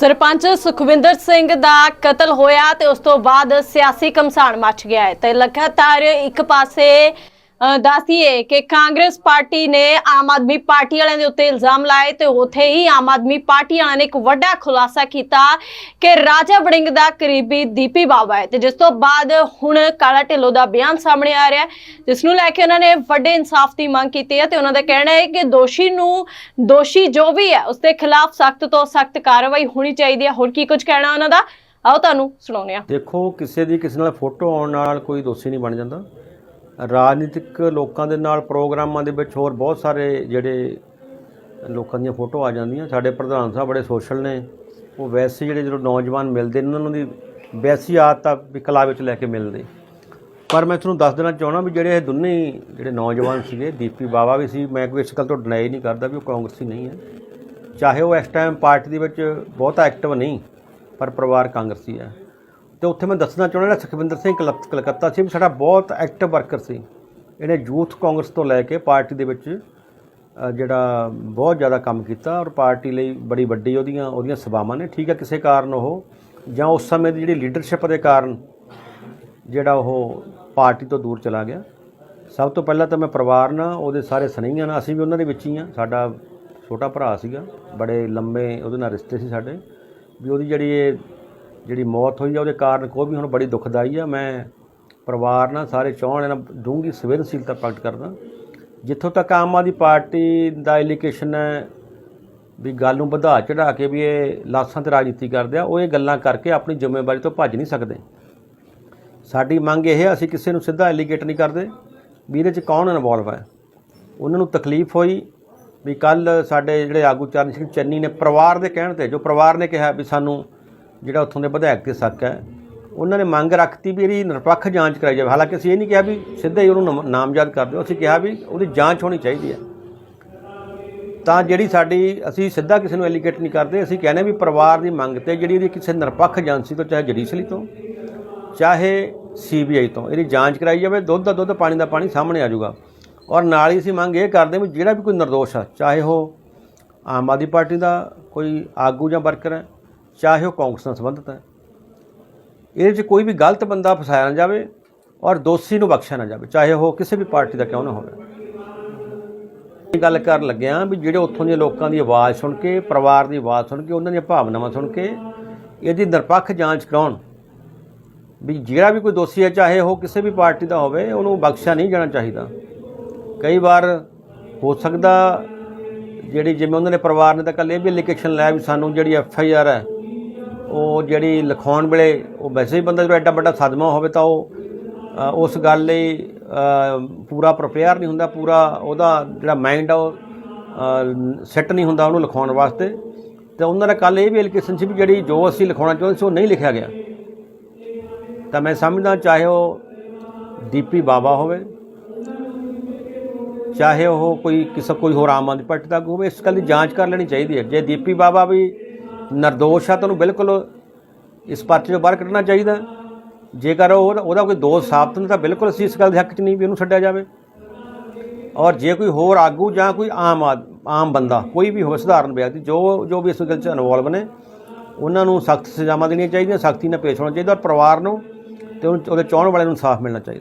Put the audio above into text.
ਸਰਪੰਚ ਸੁਖਵਿੰਦਰ ਸਿੰਘ ਦਾ ਕਤਲ ਹੋਇਆ ਤੇ ਉਸ ਤੋਂ ਬਾਅਦ ਸਿਆਸੀ ਕਮਸਾਨ ਮੱਚ ਗਿਆ ਹੈ ਤੇ ਲਗਾਤਾਰ ਇੱਕ ਪਾਸੇ ਦੱਸੀਏ ਕਿ ਕਾਂਗਰਸ ਪਾਰਟੀ ਨੇ ਆਮ ਆਦਮੀ ਪਾਰਟੀ ਵਾਲਿਆਂ ਦੇ ਉੱਤੇ ਇਲਜ਼ਾਮ ਲਾਏ ਤੇ ਉੱਥੇ ਹੀ ਆਮ ਆਦਮੀ ਪਾਰਟੀ ਵਾਲਿਆਂ ਨੇ ਇੱਕ ਵੱਡਾ ਖੁਲਾਸਾ ਕੀਤਾ ਕਿ ਰਾਜਾ ਵੜਿੰਗ ਦਾ ਕਰੀਬੀ ਦੀਪੀ ਬਾਬਾ ਹੈ। ਤੇ ਜਿਸ ਤੋਂ ਬਾਅਦ ਹੁਣ ਕਾਲਾ ਢਿੱਲੋਂ ਦਾ ਬਿਆਨ ਸਾਹਮਣੇ ਆ ਰਿਹਾ ਜਿਸ ਨੂੰ ਲੈ ਕੇ ਉਹਨਾਂ ਨੇ ਵੱਡੇ ਇਨਸਾਫ ਦੀ ਮੰਗ ਕੀਤੀ ਹੈ ਤੇ ਉਹਨਾਂ ਦਾ ਕਹਿਣਾ ਹੈ ਕਿ ਦੋਸ਼ੀ ਨੂੰ ਦੋਸ਼ੀ ਜੋ ਵੀ ਹੈ, ਉਸ ਦੇ ਖਿਲਾਫ ਸਖਤ ਤੋਂ ਸਖਤ ਕਾਰਵਾਈ ਹੋਣੀ ਚਾਹੀਦੀ ਹੈ। ਹੋਰ ਕੀ ਕੁਝ ਕਹਿਣਾ ਉਹਨਾਂ ਦਾ? ਆਓ ਤੁਹਾਨੂੰ ਸੁਣਾਉਂਦੇ ਹਾਂ। ਦੇਖੋ, ਕਿਸੇ ਦੀ ਕਿਸੇ ਨਾਲ ਫੋਟੋ ਆਉਣ ਨਾਲ ਕੋਈ ਦੋਸ਼ੀ ਨਹੀਂ ਬਣ ਜਾਂਦਾ। ਰਾਜਨੀਤਿਕ ਲੋਕਾਂ ਦੇ ਨਾਲ ਪ੍ਰੋਗਰਾਮਾਂ ਦੇ ਵਿੱਚ ਹੋਰ ਬਹੁਤ ਸਾਰੇ ਜਿਹੜੇ ਲੋਕਾਂ ਦੀਆਂ ਫੋਟੋ ਆ ਜਾਂਦੀਆਂ। ਸਾਡੇ ਪ੍ਰਧਾਨ ਸਾਹਿਬ ਬੜੇ ਸੋਸ਼ਲ ਨੇ। ਉਹ ਵੈਸੇ ਜਿਹੜੇ ਜਦੋਂ ਨੌਜਵਾਨ ਮਿਲਦੇ ਨੇ, ਉਹਨਾਂ ਦੀ ਵੈਸੀ ਆਦਤ ਆ ਵੀ ਕਲਾ ਵਿੱਚ ਲੈ ਕੇ ਮਿਲਦੇ। ਪਰ ਮੈਂ ਤੁਹਾਨੂੰ ਦੱਸ ਦੇਣਾ ਚਾਹਣਾ ਵੀ ਜਿਹੜੇ ਇਹ ਦੋਨੇ ਜਿਹੜੇ ਨੌਜਵਾਨ ਸੀਗੇ, ਦੀਪੀ ਬਾਵਾ ਵੀ ਸੀ, ਮੈਂ ਕੋਈ ਇਸ ਗੱਲ ਤੋਂ ਡਿਨਾਈ ਨਹੀਂ ਕਰਦਾ ਵੀ ਉਹ ਕਾਂਗਰਸੀ ਨਹੀਂ ਹੈ। ਚਾਹੇ ਉਹ ਇਸ ਟਾਈਮ ਪਾਰਟੀ ਦੇ ਵਿੱਚ ਬਹੁਤਾ ਐਕਟਿਵ ਨਹੀਂ, ਪਰ ਪਰਿਵਾਰ ਕਾਂਗਰਸੀ ਹੈ। ਤੇ ਉੱਥੇ ਮੈਂ ਦੱਸਣਾ ਚਾਹੁੰਦਾ ਜਿਹੜਾ ਸੁਖਵਿੰਦਰ ਸਿੰਘ ਕਲਕ- ਕਲਕੱਤਾ ਸੀ, ਵੀ ਸਾਡਾ ਬਹੁਤ ਐਕਟਿਵ ਵਰਕਰ ਸੀ। ਇਹਨੇ ਯੂਥ ਕਾਂਗਰਸ ਤੋਂ ਲੈ ਕੇ ਪਾਰਟੀ ਦੇ ਵਿੱਚ ਜਿਹੜਾ ਬਹੁਤ ਜ਼ਿਆਦਾ ਕੰਮ ਕੀਤਾ ਔਰ ਪਾਰਟੀ ਲਈ ਬੜੀ ਵੱਡੀ ਉਹਦੀਆਂ ਉਹਦੀਆਂ ਸੇਵਾਵਾਂ ਨੇ। ਠੀਕ ਹੈ, ਕਿਸੇ ਕਾਰਨ ਉਹ, ਜਾਂ ਉਸ ਸਮੇਂ ਦੀ ਜਿਹੜੀ ਲੀਡਰਸ਼ਿਪ ਦੇ ਕਾਰਨ ਜਿਹੜਾ ਉਹ ਪਾਰਟੀ ਤੋਂ ਦੂਰ ਚਲਾ ਗਿਆ। ਸਭ ਤੋਂ ਪਹਿਲਾਂ ਤਾਂ ਮੈਂ ਪਰਿਵਾਰ ਨਾਲ, ਉਹਦੇ ਸਾਰੇ ਸਨੇਹੀਆਂ ਨਾਲ, ਅਸੀਂ ਵੀ ਉਹਨਾਂ ਦੇ ਵਿੱਚ ਹੀ ਆ ਸਾਡਾ ਛੋਟਾ ਭਰਾ ਸੀਗਾ, ਬੜੇ ਲੰਮੇ ਉਹਦੇ ਨਾਲ ਰਿਸ਼ਤੇ ਸੀ ਸਾਡੇ। ਵੀ ਉਹਦੀ ਜਿਹੜੀ ਇਹ ਜਿਹੜੀ ਮੌਤ ਹੋਈ ਆ, ਉਹਦੇ ਕਾਰਨ ਕੋਈ ਵੀ ਹੁਣ ਬੜੀ ਦੁਖਦਾਈ ਆ। ਮੈਂ ਪਰਿਵਾਰ ਨਾਲ ਸਾਰੇ ਚਾਹਣ ਨਾਲ ਡੂੰਘੀ ਸੰਵੇਦਨਸ਼ੀਲਤਾ ਪ੍ਰਗਟ ਕਰਦਾ ਜਿੱਥੋਂ ਤੱਕ ਆਮ ਆਦਮੀ ਪਾਰਟੀ ਦਾ ਐਲੀਗੇਸ਼ਨ ਹੈ ਵੀ ਗੱਲ ਨੂੰ ਵਧਾ ਚੜਾ ਕੇ ਵੀ ਇਹ ਲਾਸਾਂ ਤੇ ਰਾਜਨੀਤੀ ਕਰਦੇ ਆ, ਉਹ ਇਹ ਗੱਲਾਂ ਕਰਕੇ ਆਪਣੀ ਜ਼ਿੰਮੇਵਾਰੀ ਤੋਂ ਭੱਜ ਨਹੀਂ ਸਕਦੇ। ਸਾਡੀ ਮੰਗ ਇਹ ਹੈ, ਅਸੀਂ ਕਿਸੇ ਨੂੰ ਸਿੱਧਾ ਐਲੀਗੇਟ ਨਹੀਂ ਕਰਦੇ ਵੀ ਇਹਦੇ 'ਚ ਕੌਣ ਇਨਵੋਲਵ ਹੈ। ਉਹਨਾਂ ਨੂੰ ਤਕਲੀਫ ਹੋਈ ਵੀ ਕੱਲ ਸਾਡੇ ਜਿਹੜੇ ਆਗੂ ਚਰਨ ਸਿੰਘ ਚੰਨੀ ਨੇ ਪਰਿਵਾਰ ਦੇ ਕਹਿਣ ਤੇ, ਜੋ ਪਰਿਵਾਰ ਨੇ ਕਿਹਾ ਵੀ ਸਾਨੂੰ ਜਿਹੜਾ ਉੱਥੋਂ ਦੇ ਵਿਧਾਇਕ ਤੇ ਸ਼ੱਕ ਹੈ, ਉਹਨਾਂ ਨੇ ਮੰਗ ਰੱਖਤੀ ਵੀ ਇਹਦੀ ਨਿਰਪੱਖ ਜਾਂਚ ਕਰਾਈ ਜਾਵੇ। ਹਾਲਾਂਕਿ ਅਸੀਂ ਇਹ ਨਹੀਂ ਕਿਹਾ ਵੀ ਸਿੱਧਾ ਹੀ ਉਹਨੂੰ ਨਾਮ- ਨਾਮਜ਼ਦ ਕਰ ਦਿਓ। ਅਸੀਂ ਕਿਹਾ ਵੀ ਉਹਦੀ ਜਾਂਚ ਹੋਣੀ ਚਾਹੀਦੀ ਹੈ। ਤਾਂ ਜਿਹੜੀ ਸਾਡੀ, ਅਸੀਂ ਸਿੱਧਾ ਕਿਸੇ ਨੂੰ ਐਲੀਗੇਟ ਨਹੀਂ ਕਰਦੇ। ਅਸੀਂ ਕਹਿੰਦੇ ਵੀ ਪਰਿਵਾਰ ਦੀ ਮੰਗ ਤੇ ਜਿਹੜੀ ਇਹਦੀ ਕਿਸੇ ਨਿਰਪੱਖ ਏਜੰਸੀ ਤੋਂ, ਚਾਹੇ ਜੁਡੀਸਲੀ ਤੋਂ, ਚਾਹੇ ਸੀਬੀਆਈ ਤੋਂ, ਇਹਦੀ ਜਾਂਚ ਕਰਾਈ ਜਾਵੇ। ਦੁੱਧ ਦਾ ਦੁੱਧ, ਪਾਣੀ ਦਾ ਪਾਣੀ ਸਾਹਮਣੇ ਆ ਜਾਊਗਾ। ਔਰ ਨਾਲ ਹੀ ਅਸੀਂ ਮੰਗ ਇਹ ਕਰਦੇ ਵੀ ਜਿਹੜਾ ਵੀ ਕੋਈ ਨਿਰਦੋਸ਼ ਆ, ਚਾਹੇ ਉਹ ਆਮ ਆਦਮੀ ਪਾਰਟੀ ਦਾ ਕੋਈ ਆਗੂ ਜਾਂ ਵਰਕਰ ਹੈ ਚਾਹੇ ਉਹ ਕਾਂਗਰਸ ਨਾਲ ਸੰਬੰਧਿਤ ਹੈ। ਇਹਦੇ 'ਚ ਕੋਈ ਵੀ ਗਲਤ ਬੰਦਾ ਫਸਾਇਆ ਨਾ ਜਾਵੇ ਔਰ ਦੋਸ਼ੀ ਨੂੰ ਬਖਸ਼ਿਆ ਨਾ ਜਾਵੇ, ਚਾਹੇ ਉਹ ਕਿਸੇ ਵੀ ਪਾਰਟੀ ਦਾ ਕਿਉਂ ਨਾ ਹੋਵੇ। ਇਹ ਗੱਲ ਕਰਨ ਲੱਗਿਆ ਵੀ ਜਿਹੜੇ ਉੱਥੋਂ ਦੇ ਲੋਕਾਂ ਦੀ ਆਵਾਜ਼ ਸੁਣ ਕੇ, ਪਰਿਵਾਰ ਦੀ ਆਵਾਜ਼ ਸੁਣ ਕੇ, ਉਹਨਾਂ ਦੀਆਂ ਭਾਵਨਾਵਾਂ ਸੁਣ ਕੇ ਇਹਦੀ ਨਿਰਪੱਖ ਜਾਂਚ ਕਰਾਉਣ ਵੀ ਜਿਹੜਾ ਵੀ ਕੋਈ ਦੋਸ਼ੀ ਹੈ, ਚਾਹੇ ਉਹ ਕਿਸੇ ਵੀ ਪਾਰਟੀ ਦਾ ਹੋਵੇ, ਉਹਨੂੰ ਬਖਸ਼ਿਆ ਨਹੀਂ ਜਾਣਾ ਚਾਹੀਦਾ। ਕਈ ਵਾਰ ਹੋ ਸਕਦਾ ਜਿਹੜੀ ਜਿਵੇਂ ਉਹਨਾਂ ਨੇ ਪਰਿਵਾਰ ਨੇ ਤਾਂ ਕੱਲ ਇਹ ਵੀ ਐਲੀਕੇਸ਼ਨ ਲਾਇਆ ਵੀ ਸਾਨੂੰ ਜਿਹੜੀ ਐਫ ਆਈ ਆਰ ਹੈ ਉਹ ਜਿਹੜੀ ਲਿਖਾਉਣ ਵੇਲੇ ਉਹ ਵੈਸੇ ਹੀ ਬੰਦਾ ਜਦੋਂ ਐਡਾ ਵੱਡਾ ਸਦਮਾ ਹੋਵੇ ਤਾਂ ਉਹ ਉਸ ਗੱਲ ਲਈ ਪੂਰਾ ਪ੍ਰਪੇਅਰ ਨਹੀਂ ਹੁੰਦਾ, ਪੂਰਾ ਉਹਦਾ ਜਿਹੜਾ ਮਾਈਂਡ ਆ ਉਹ ਸੈੱਟ ਨਹੀਂ ਹੁੰਦਾ ਉਹਨੂੰ ਲਿਖਾਉਣ ਵਾਸਤੇ। ਤੇ ਉਹਨਾਂ ਦਾ ਕੱਲ ਇਹ ਵੀ ਐਲੀਗੇਸ਼ਨ ਸੀ ਵੀ ਜਿਹੜੀ ਜੋ ਅਸੀਂ ਲਿਖਾਉਣਾ ਚਾਹੁੰਦੇ ਸੀ ਉਹ ਨਹੀਂ ਲਿਖਿਆ ਗਿਆ। ਤਾਂ ਮੈਂ ਸਮਝਦਾ ਚਾਹੇ ਉਹ ਦੀਪੀ ਬਾਬਾ ਹੋਵੇ, ਚਾਹੇ ਉਹ ਕੋਈ ਕਿਸੇ, ਕੋਈ ਹੋਰ ਆਮ ਆਦਮੀ ਪਾਰਟੀ ਦਾ ਆਗੂ ਹੋਵੇ, ਇਸ ਗੱਲ ਦੀ ਜਾਂਚ ਕਰ ਲੈਣੀ ਚਾਹੀਦੀ ਹੈ। ਜੇ ਦੀਪੀ ਬਾਬਾ ਵੀ ਨਿਰਦੋਸ਼ ਆ ਤਾਂ ਬਿਲਕੁਲ ਇਸ ਪਰਚੇ ਤੋਂ ਬਾਹਰ ਕੱਢਣਾ ਚਾਹੀਦਾ। ਜੇਕਰ ਉਹ ਉਹਦਾ ਕੋਈ ਦੋਸ਼ ਸਾਬਤ ਨਹੀਂ, ਤਾਂ ਬਿਲਕੁਲ ਅਸੀਂ ਇਸ ਗੱਲ ਦੇ ਹੱਕ 'ਚ ਨਹੀਂ ਵੀ ਉਹਨੂੰ ਛੱਡਿਆ ਜਾਵੇ। ਔਰ ਜੇ ਕੋਈ ਹੋਰ ਆਗੂ ਜਾਂ ਕੋਈ ਆਮ ਆਦ- ਆਮ ਬੰਦਾ, ਕੋਈ ਵੀ ਹੋਵੇ, ਸਧਾਰਨ ਵਿਅਕਤੀ, ਜੋ ਜੋ ਵੀ ਇਸ ਗੱਲ 'ਚ ਇਨਵੋਲਵ ਨੇ, ਉਹਨਾਂ ਨੂੰ ਸਖਤ ਸਜ਼ਾਵਾਂ ਦੇਣੀਆਂ ਚਾਹੀਦੀਆਂ, ਸਖਤੀ ਨਾਲ ਪੇਸ਼ ਹੋਣਾ ਚਾਹੀਦਾ ਔਰ ਪਰਿਵਾਰ ਨੂੰ ਤੇ ਉਹਨੂੰ- ਉਹਦੇ ਚਾਹਣ ਵਾਲਿਆਂ ਨੂੰ ਇਨਸਾਫ ਮਿਲਣਾ ਚਾਹੀਦਾ।